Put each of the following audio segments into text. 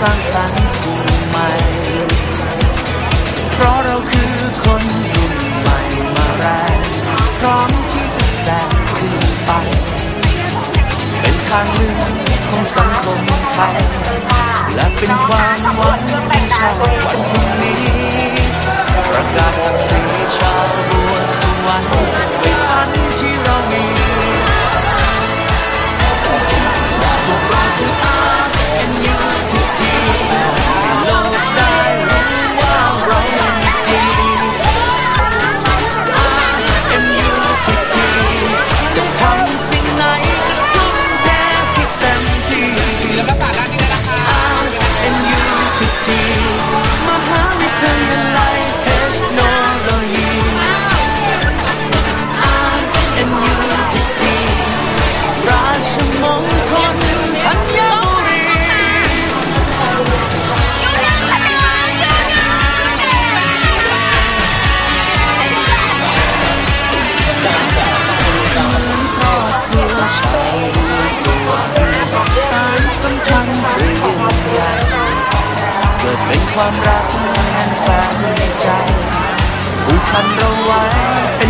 สร้างสรรค์สิ่งใหม่ เพราะเราคือคนรุ่นใหม่มาแรงพร้อมที่จะแซงขึ้นไป เป็นทางเลือกของสังคมไทย และเป็นความหวังของชาติวันพรุ่งนี้ ประกาศศักดิ์ศรีชาวบัวสวรรค์ ความรักแน่นแฟนในใจผูกพันเราไว้เป็น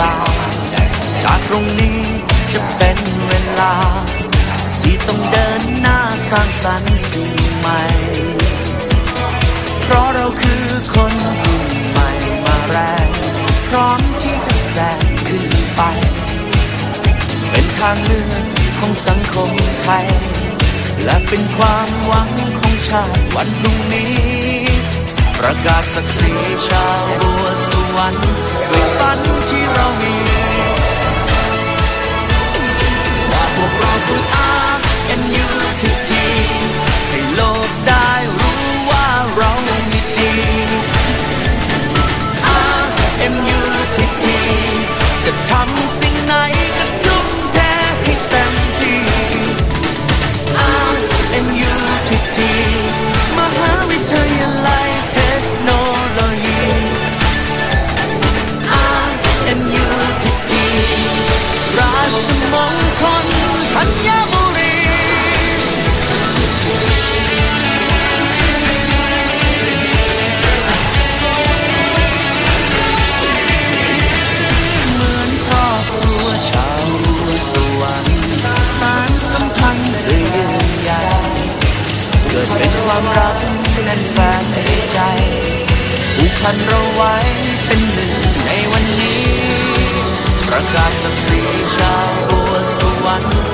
ตา จากตรงนี้จะเป็นเวลา ที่ต้องเดินหน้าสร้างสรรค์สิ่งใหม่ เพราะเราคือคนรุ่นใหม่มาแรงพร้อมที่จะแซงขึ้นไป เป็นทางเลือกของสังคมไทย และเป็นความหวังของชาติวันพรุ่งนี้ ประกาศศักดิ์ศรีชาวบัวสวรรค์ด้วยฝันที่ เพันเราไว้เเป็นหนึ่งในวันนี้ ประกาศศักดิ์ศรีชาวบัวสวรรค์